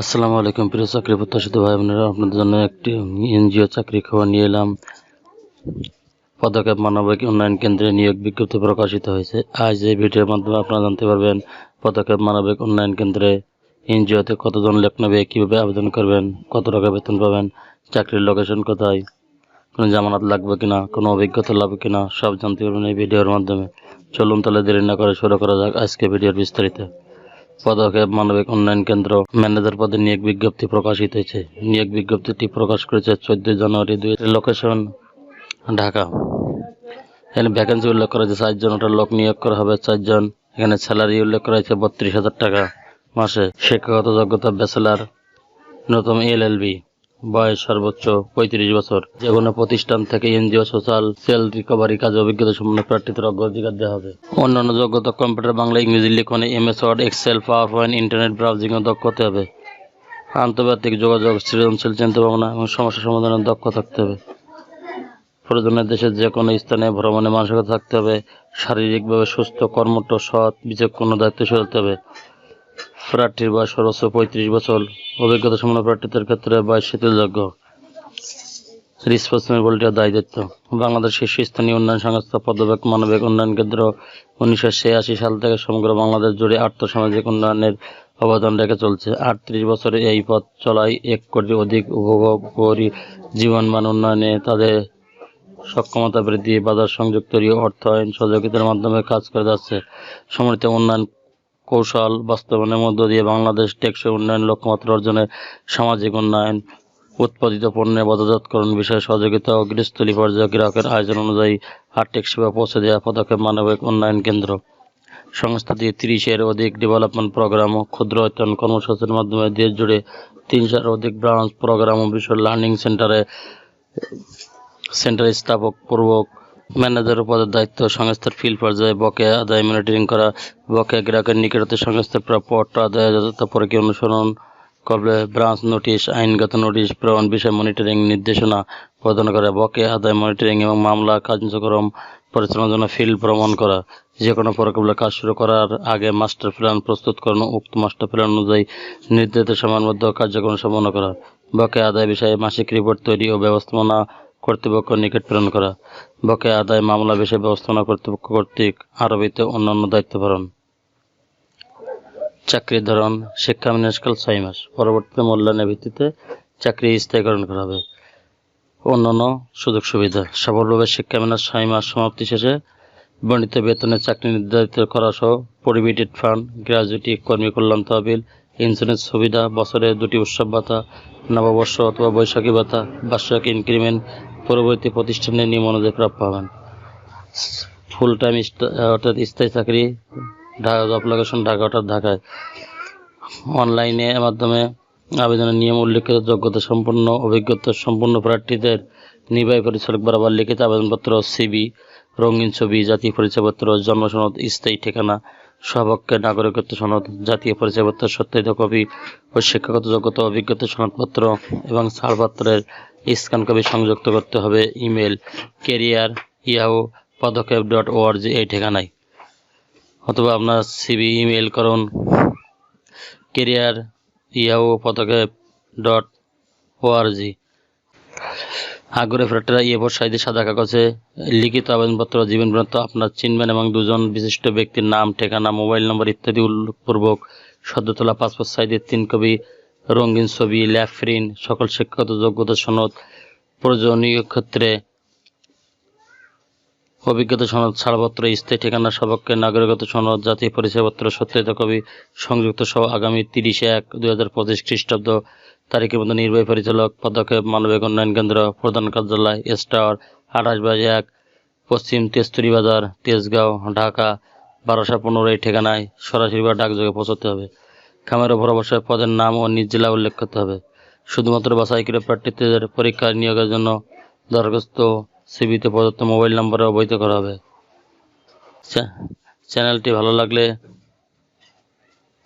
আসসালামু আলাইকুম, প্রিয় চাকরি প্রত্যাশিত ভাই বোনেরা, আপনাদের জন্য একটি এনজিও চাকরি খবর নিয়ে এলাম। পদক্ষেপ মানবিক উন্নয়ন কেন্দ্রে নিয়োগ বিজ্ঞপ্তি প্রকাশিত হয়েছে। আজ এই ভিডিওর মাধ্যমে আপনারা জানতে পারবেন, পদক্ষেপ মানবিক উন্নয়ন কেন্দ্রে এনজিওতে কতজন লোক নেবে, কীভাবে আবেদন করবেন, কত টাকা বেতন পাবেন, চাকরির লোকেশন কোথায়, কোনো জামানত লাগবে কিনা, কোনো অভিজ্ঞতা লাগবে কিনা, সব জানতে পারবেন এই ভিডিওর মাধ্যমে। চলুন তাহলে দেরি না করে শুরু করা যাক আজকে ভিডিওর বিস্তারিত। পদক্ষেপ মানবিক উন্নয়ন কেন্দ্র ম্যানেজার পদে নিয়োগ বিজ্ঞপ্তি প্রকাশিত হয়েছে। নিয়োগ বিজ্ঞপ্তিটি প্রকাশ করেছে চোদ্দ জানুয়ারি দুই লোকেশন, ঢাকা। এখানে ভ্যাকেন্সি উল্লেখ করা হয়েছে, চারজন ওটা লোক নিয়োগ করা হবে, চারজন। এখানে স্যালারি উল্লেখ করা হয়েছে, বত্রিশ হাজার টাকা মাসে। শিক্ষাগত যোগ্যতা ব্যাচেলার নতুন এল এল বি। বয়স সর্বোচ্চ পঁয়ত্রিশ বছর। যে কোনো প্রতিষ্ঠান থেকে এনজিও, সোশ্যাল, সেল রিকভারি কাজে অভিজ্ঞতা সম্পন্ন প্রার্থীদের অগ্রাধিকার দেওয়া হবে। অন্যান্য যোগ্যতা কম্পিউটার, বাংলা, ইংরেজি লিখনে M S Word, Excel PowerPoint internet ব্রাউজিংয়ে দক্ষ হতে হবে। আন্তর্জাতিক যোগাযোগ, সৃজনশীল চিন্তা ভাবনা এবং সমস্যা সমাধানের দক্ষ থাকতে হবে। প্রয়োজনে দেশের যে কোনো স্থানে ভ্রমণে মানসিকতা থাকতে হবে। শারীরিকভাবে সুস্থ, কর্মঠ, সৎ, বিচক্ষণ ও দায়িত্বশীল হতে হবে। প্রার্থীর বয়স সর্বোচ্চ পঁয়ত্রিশ বছর। অভিজ্ঞতা সম্পন্ন প্রার্থীদের ক্ষেত্রে বয়স শিথিলযোগ্য রেসপন্সিবিলিটি দায় দায়িত্ব। বাংলাদেশ শীর্ষস্থানীয় উন্নয়ন সংস্থা পদবেগ মানবিক উন্নয়ন কেন্দ্র উনিশশো ছিয়াশি সাল থেকে সমগ্র বাংলাদেশ জুড়ে আর্থসামাজিক উন্নয়নের অবদান রেখে চলছে। আটত্রিশ বছরে এই পথ চলায় এক কোটি অধিক উপভোগ উপভোগী জীবনমান উন্নয়নে তাদের সক্ষমতা বৃদ্ধি, বাজার সংযোগ তৈরি অর্থায়ন সহযোগিতার মাধ্যমে কাজ করে যাচ্ছে। সমৃদ্ধ উন্নয়ন কৌশল বাস্তবায়নের মধ্য দিয়ে বাংলাদেশ টেকসই উন্নয়ন লক্ষ্যমাত্রা অর্জনে সামাজিক উন্নয়ন, উৎপাদিত পণ্যের বাজারজাতকরণ বিষয়ে সহযোগিতা ও গৃহস্থলী পর্যায়ে গ্রাহকের আয়োজন অনুযায়ী আর্থিক সেবা পৌঁছে দেওয়া পদক্ষেপ মানবিক উন্নয়ন কেন্দ্র। সংস্থাটি তিরিশের অধিক ডেভেলপমেন্ট প্রোগ্রাম ও ক্ষুদ্র অর্থায়ন কর্মসূচির মাধ্যমে দেশ জুড়ে তিনশোর অধিক ব্রাঞ্চ প্রোগ্রাম ও বিশ্ব লার্নিং সেন্টারে, সেন্টার স্থাপক, পূর্বক ম্যানেজার পদের দায়িত্ব সংস্থার ফিল্ড পর্যায়ে বকেয়া আদায় মনিটরিং করা, বকেয়া গ্রাহকের নিকটতে সংস্থার প্রাপ্য অর্থ আদায় যথাযথ পরীক্ষা অনুসরণ করবে, ব্রাঞ্চ নোটিশ, আইনগত নোটিশ, প্রমাণ বিষয় মনিটরিং নির্দেশনা প্রদান করা, বকেয়া আদায় মনিটরিং এবং মামলা, কার্যক্রম পরিচালনার জন্য ফিল্ড ভ্রমণ করা। যে কোনো পরিকল্পনা কাজ শুরু করার আগে মাস্টার প্ল্যান প্রস্তুত করানো, উক্ত মাস্টার প্ল্যান অনুযায়ী নির্ধারিত সময়ের মধ্যে কার্যক্রম সম্পন্ন করা। বকেয়া আদায় বিষয়ে মাসিক রিপোর্ট তৈরি ও ব্যবস্থাপনা কর্তৃপক্ষ নিকট প্রেরণ করা। বকেয়া আদায় মামলা বিষয়ে ব্যবস্থাপনা কর্তৃপক্ষ কর্তৃক আরোপিত অন্যান্য দায়িত্ব পালন। চাকরির ধরন, শিক্ষা মিনিস্কাল ছয় মাস। পরবর্তীতে মূল্যায়নের ভিত্তিতে চাকরি স্থায়ীকরণ করা হবে। অন্যান্য সুযোগ সুবিধা। সফলভাবে শিক্ষা মেনার ছয় মাস সমাপ্তি শেষে বর্ণিত বেতনে চাকরি নির্ধারিত করা সহ পরিমিটেড ফান্ড গ্র্যাজুইটি কর্মী কল্যাণ তহবিল, ইন্স্যুরেন্স সুবিধা, বছরে দুটি উৎসব ভাতা, নববর্ষ অথবা বৈশাখী ভাতা, বার্ষিক ইনক্রিমেন্ট পরবর্তী প্রতিষ্ঠানে নিয়ে মনোযোগ প্রাপ্য হবেন। ফুল টাইম অর্থাৎ স্থায়ী চাকরি ঢাকা জব লোকেশন ঢাকা অর্থাৎ ঢাকায়। অনলাইনে মাধ্যমে আবেদনের নিয়ম উল্লেখিত, যোগ্যতা সম্পন্ন, অভিজ্ঞতা সম্পন্ন প্রার্থীদের নির্বাহী পরিচালক বরাবর লিখিত আবেদনপত্র, সিবি, রঙিন ছবি, জাতীয় পরিচয়পত্র জন্ম সনদ স্থায়ী ঠিকানা সহপক্ষের নাগরিকত্ব সনদ, জাতীয় পরিচয়পত্র, সত্যায়িত কপি ও শিক্ষাগত যোগ্যতা, অভিজ্ঞতা সনদপত্র এবং ছাড়পত্রের স্ক্যান কপি সংযুক্ত করতে হবে email career Yahoo Padakkhep dot ORG এই ঠিকানায়। অথবা আপনার সিবি ইমেল করুন career Yahoo Padakkhep dot ORG আগ্রহী প্রার্থীরা এরপর সাইডে সাদা কাগজে লিখিত আবেদনপত্র জীবন বৃত্তান্ত আপনার চিনবেন এবং দুজন বিশিষ্ট ব্যক্তির নাম, ঠিকানা, মোবাইল নম্বর ইত্যাদি উল্লেখপূর্বক সদ্য তোলা পাসপোর্ট সাইজের তিন কপি, রঙিন ছবি ল্যাব প্রিন্ট সকল শিক্ষাগত যোগ্যতা সনদ, প্রয়োজনীয় ক্ষেত্রে অভিজ্ঞতা সনদ, ছাড়পত্র, স্থায়ী ঠিকানা সপক্ষে নাগরিকত্ব সনদ, জাতীয় পরিচয়পত্র, সত্যায়িত কবি সংযুক্ত সহ আগামী তিরিশে এক দুই হাজার পঁচিশ খ্রিস্টাব্দ তারিখের মধ্যে নির্বাহী পরিচালক, পদক্ষেপ, মানবিক উন্নয়ন কেন্দ্র, প্রধান কার্যালয়, স্টার, আঠাশ এক, পশ্চিম তেস্তুরি বাজার, তেজগাঁও, ঢাকা, বারোশো পনেরো এই ঠিকানায় সরাসরি বা ডাকযোগে পৌঁছতে হবে। খামের ওপর অবশ্যই পদের নাম ও নিজ জেলা উল্লেখ করতে হবে। শুধুমাত্র বাছাইকৃত প্রার্থীদের পরীক্ষা নিয়োগের জন্য দরখাস্ত সিবিতে প্রদত্ত মোবাইল নম্বরে অবহিত করা হবে। চ্যা- চ্যানেলটি ভালো লাগলে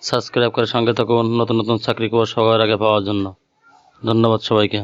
সাবস্ক্রাইব করে সঙ্গে থাকুন। নতুন নতুন চাকরি খবর সবার আগে পাওয়ার জন্য। ধন্যবাদ সবাইকে।